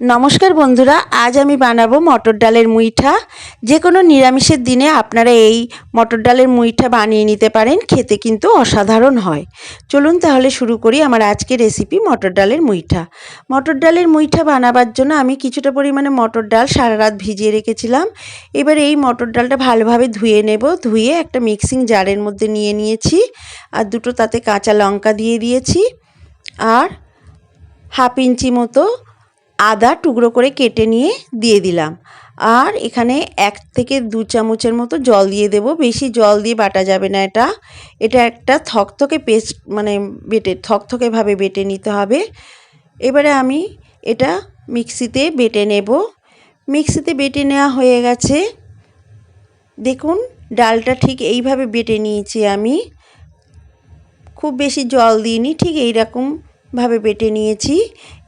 নমস্কার বন্ধুরা, আজ আমি বানাবো মটর ডালের মুইঠা। যে কোনো নিরামিষের দিনে আপনারা এই মটর ডালের মুইঠা বানিয়ে নিতে পারেন, খেতে কিন্তু অসাধারণ হয়। চলুন তাহলে শুরু করি আমার আজকের রেসিপি মটর ডালের মুইঠা। মটর ডালের মুইঠা বানাবার জন্য আমি কিছুটা পরিমাণে মটর ডাল সারা রাত ভিজিয়ে রেখেছিলাম। এবার এই মটর ডালটা ভালোভাবে ধুয়ে নেব। ধুয়ে একটা মিক্সিং জারের মধ্যে নিয়ে নিয়েছি। আর দুটো তাতে কাঁচা লঙ্কা দিয়ে দিয়েছি। আর হাফ ইঞ্চি মতো আদা টুকরো করে কেটে নিয়ে দিয়ে দিলাম। আর এখানে এক থেকে দু চামচের মতো জল দিয়ে দেব। বেশি জল দিয়ে বাটা যাবে না এটা। এটা একটা থকথকে পেস্ট মানে বেটে থকথকেভাবে বেটে নিতে হবে। এবারে আমি এটা মিক্সিতে বেটে নেব। মিক্সিতে বেটে নেওয়া হয়ে গেছে। দেখুন, ডালটা ঠিক এইভাবে বেটে নিয়েছি আমি। খুব বেশি জল দিইনি, ঠিক এইরকম ভাবে বেটে নিয়েছি।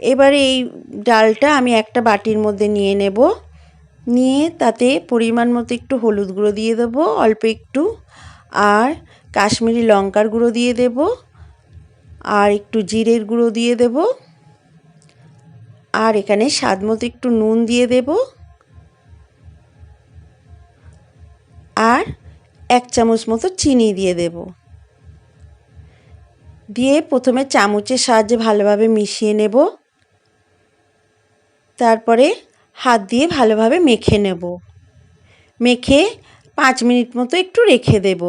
এবারে এই ডালটা আমি একটা বাটির মধ্যে নিয়ে নেব। নিয়ে তাতে পরিমাণ মতো একটু হলুদ গুঁড়ো দিয়ে দেবো, অল্প একটু। আর কাশ্মীরি লঙ্কার গুঁড়ো দিয়ে দেব। আর একটু জিরের গুঁড়ো দিয়ে দেব। আর এখানে স্বাদ মতো একটু নুন দিয়ে দেব। আর এক চামচ মতো চিনি দিয়ে দেবো। দিয়ে প্রথমে চামচের সাহায্যে ভালোভাবে মিশিয়ে নেব। তারপরে হাত দিয়ে ভালোভাবে মেখে নেব। মেখে পাঁচ মিনিট মতো একটু রেখে দেব।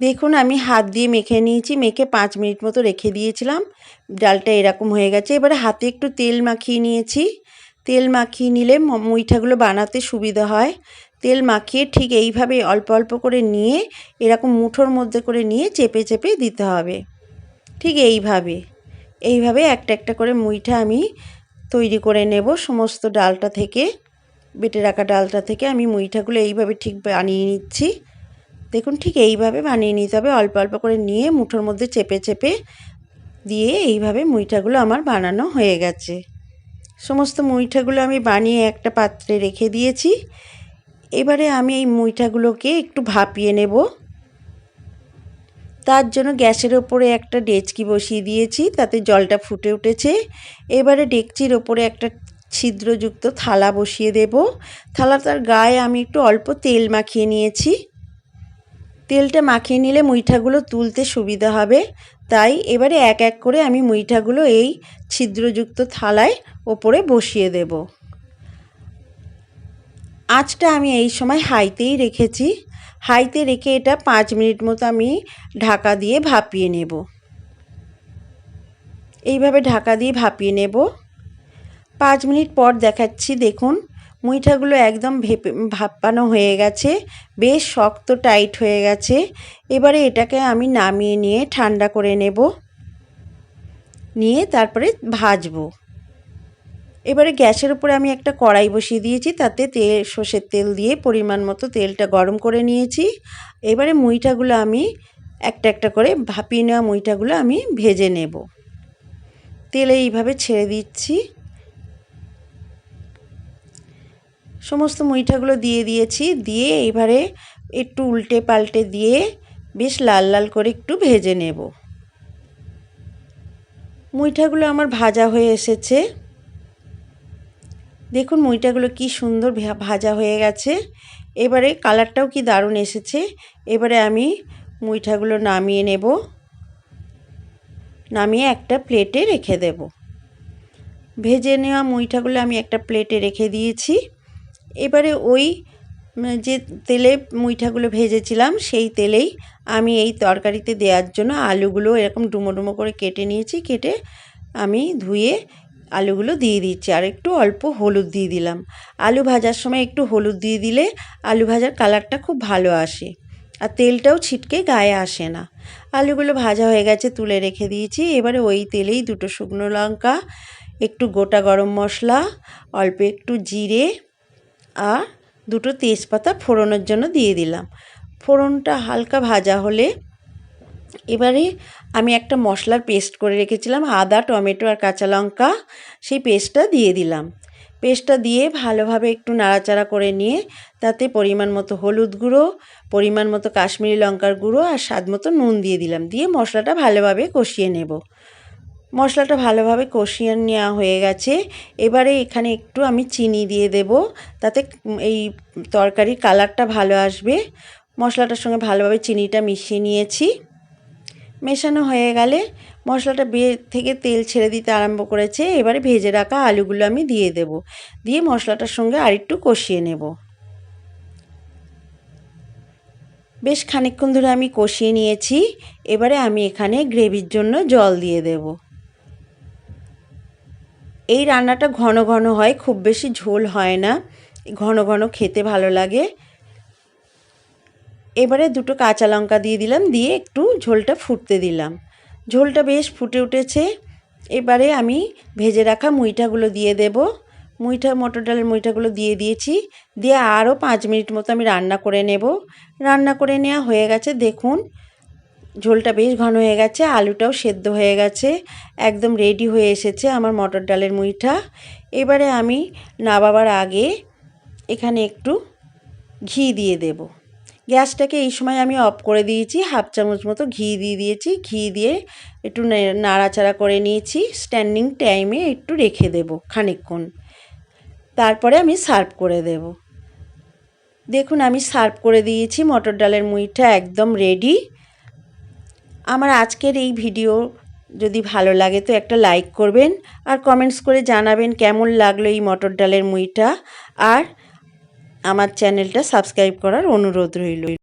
দেখুন, আমি হাত দিয়ে মেখে নিয়েছি, মেখে পাঁচ মিনিট মতো রেখে দিয়েছিলাম। ডালটা এরকম হয়ে গেছে। এবারে হাতে একটু তেল মাখিয়ে নিয়েছি। তেল মাখিয়ে নিলে মুইঠাগুলো বানাতে সুবিধা হয়। তেল মাখিয়ে ঠিক এইভাবে অল্প অল্প করে নিয়ে এরকম মুঠোর মধ্যে করে নিয়ে চেপে চেপে দিতে হবে। ঠিক এইভাবে। এইভাবে একটা একটা করে মুইঠা আমি তৈরি করে নেব। সমস্ত ডালটা থেকে, বেটে রাখা ডালটা থেকে আমি মুইঠাগুলো এইভাবে ঠিক বানিয়ে নিচ্ছি। দেখুন ঠিক এইভাবে বানিয়ে নিতে হবে। অল্প অল্প করে নিয়ে মুঠোর মধ্যে চেপে চেপে দিয়ে এইভাবে মুইঠাগুলো আমার বানানো হয়ে গেছে। সমস্ত মুইঠাগুলো আমি বানিয়ে একটা পাত্রে রেখে দিয়েছি। এবারে আমি এই মুইঠাগুলোকে একটু ভাপিয়ে নেব। তার জন্য গ্যাসের ওপরে একটা ডেচকি বসিয়ে দিয়েছি, তাতে জলটা ফুটে উঠেছে। এবারে ডেকচির ওপরে একটা ছিদ্রযুক্ত থালা বসিয়ে দেব। থালাটার গায়ে আমি একটু অল্প তেল মাখিয়ে নিয়েছি। তেলটা মাখিয়ে নিলে মুইঠাগুলো তুলতে সুবিধা হবে। তাই এবারে এক এক করে আমি মুইঠাগুলো এই ছিদ্রযুক্ত থালায় ওপরে বসিয়ে দেবো। আঁচটা আমি এই সময় হাইতেই রেখেছি। হাইতে রেখে এটা পাঁচ মিনিট মতো আমি ঢাকা দিয়ে ভাপিয়ে নেব। এইভাবে ঢাকা দিয়ে ভাপিয়ে নেব। পাঁচ মিনিট পর দেখাচ্ছি, দেখুন, মুইঠাগুলো একদম ভেপে ভাপানো হয়ে গেছে, বেশ শক্ত টাইট হয়ে গেছে। এবারে এটাকে আমি নামিয়ে নিয়ে ঠান্ডা করে নেব। নিয়ে তারপরে ভাজবো। এবারে গ্যাসের উপরে আমি একটা কড়াই বসিয়ে দিয়েছি, তাতে তেল সর্ষের তেল দিয়ে পরিমাণ মতো তেলটা গরম করে নিয়েছি। এবারে মুইটাগুলো আমি একটা একটা করে ভাপিয়ে নেওয়া মুইটাগুলো আমি ভেজে নেব। তেলে এইভাবে ছেড়ে দিচ্ছি। সমস্ত মুইঠাগুলো দিয়ে দিয়েছি, দিয়ে এবারে একটু উল্টে পাল্টে দিয়ে বেশ লাল লাল করে একটু ভেজে নেব। মুইঠাগুলো আমার ভাজা হয়ে এসেছে। দেখুন মুইটাগুলো কি সুন্দর ভাজা হয়ে গেছে। এবারে কালারটাও কি দারুণ এসেছে। এবারে আমি মুইঠাগুলো নামিয়ে নেব। নামিয়ে একটা প্লেটে রেখে দেব। ভেজে নেওয়া মুইঠাগুলো আমি একটা প্লেটে রেখে দিয়েছি। এবারে ওই যে তেলে মুইঠাগুলো ভেজেছিলাম, সেই তেলেই আমি এই তরকারিতে দেওয়ার জন্য আলুগুলো এরকম ডুমো ডুমো করে কেটে নিয়েছি। কেটে আমি ধুয়ে আলুগুলো দিয়ে দিচ্ছি, আর একটু অল্প হলুদ দিয়ে দিলাম। আলু ভাজার সময় একটু হলুদ দিয়ে দিলে আলু ভাজার কালারটা খুব ভালো আসে, আর তেলটাও ছিটকে গায়ে আসে না। আলুগুলো ভাজা হয়ে গেছে, তুলে রেখে দিয়েছি। এবারে ওই তেলেই দুটো শুকনো লঙ্কা, একটু গোটা গরম মশলা, অল্প একটু জিরে, আর দুটো তেজপাতা ফোড়নের জন্য দিয়ে দিলাম। ফোড়নটা হালকা ভাজা হলে এবারে আমি একটা মশলার পেস্ট করে রেখেছিলাম, আদা, টমেটো আর কাঁচা লঙ্কা। সেই পেস্টটা দিয়ে দিলাম। পেস্টটা দিয়ে ভালোভাবে একটু নাড়াচাড়া করে নিয়ে তাতে পরিমাণ মতো হলুদ গুঁড়ো, পরিমাণ মতো কাশ্মীরি লঙ্কার গুঁড়ো আর স্বাদ মতো নুন দিয়ে দিলাম। দিয়ে মশলাটা ভালোভাবে কষিয়ে নেব। মশলাটা ভালোভাবে কষিয়ে নেওয়া হয়ে গেছে। এবারে এখানে একটু আমি চিনি দিয়ে দেব, তাতে এই তরকারির কালারটা ভালো আসবে। মশলাটার সঙ্গে ভালোভাবে চিনিটা মিশিয়ে নিয়েছি। মেশানো হয়ে গেলে মশলাটা বে থেকে তেল ছেড়ে দিতে আরম্ভ করেছে। এবারে ভেজে রাখা আলুগুলো আমি দিয়ে দেব। দিয়ে মশলাটার সঙ্গে আরেকটু কষিয়ে নেব। বেশ খানিকক্ষণ ধরে আমি কষিয়ে নিয়েছি। এবারে আমি এখানে গ্রেভির জন্য জল দিয়ে দেব। এই রান্নাটা ঘন ঘন হয়, খুব বেশি ঝোল হয় না। ঘন ঘন খেতে ভালো লাগে। এবারে দুটো কাঁচা লঙ্কা দিয়ে দিলাম, দিয়ে একটু ঝোলটা ফুটতে দিলাম। ঝোলটা বেশ ফুটে উঠেছে। এবারে আমি ভেজে রাখা মুইঠাগুলো দিয়ে দেব। মুইঠা, মটর ডালের মুইঠাগুলো দিয়ে দিয়েছি। দিয়ে আরও পাঁচ মিনিট মতো আমি রান্না করে নেব। রান্না করে নেওয়া হয়ে গেছে, দেখুন। ঝোলটা বেশ ঘন হয়ে গেছে, আলুটাও সেদ্ধ হয়ে গেছে, একদম রেডি হয়ে এসেছে আমার মটর ডালের মুইঠা। এবারে আমি নাবাবার আগে এখানে একটু ঘি দিয়ে দেব। গ্যাসটাকে এই সময় আমি অফ করে দিয়েছি, হাফ চামচ মতো ঘি দিয়ে দিয়েছি, ঘি দিয়ে একটু নাড়াচাড়া করে নিয়েছি স্ট্যান্ডিং টাইমে একটু রেখে দেব খানিকক্ষণ। তারপরে আমি সার্ভ করে দেব। দেখুন আমি সার্ভ করে দিয়েছি, মটর ডালের মুইটা একদম রেডি আমার আজকের এই ভিডিও যদি ভালো লাগে তো একটা লাইক করবেন, আর কমেন্টস করে জানাবেন কেমন লাগল এই মটর ডালের মুইটা আর আমার চ্যানেলটা সাবস্ক্রাইব করার অনুরোধ রইল।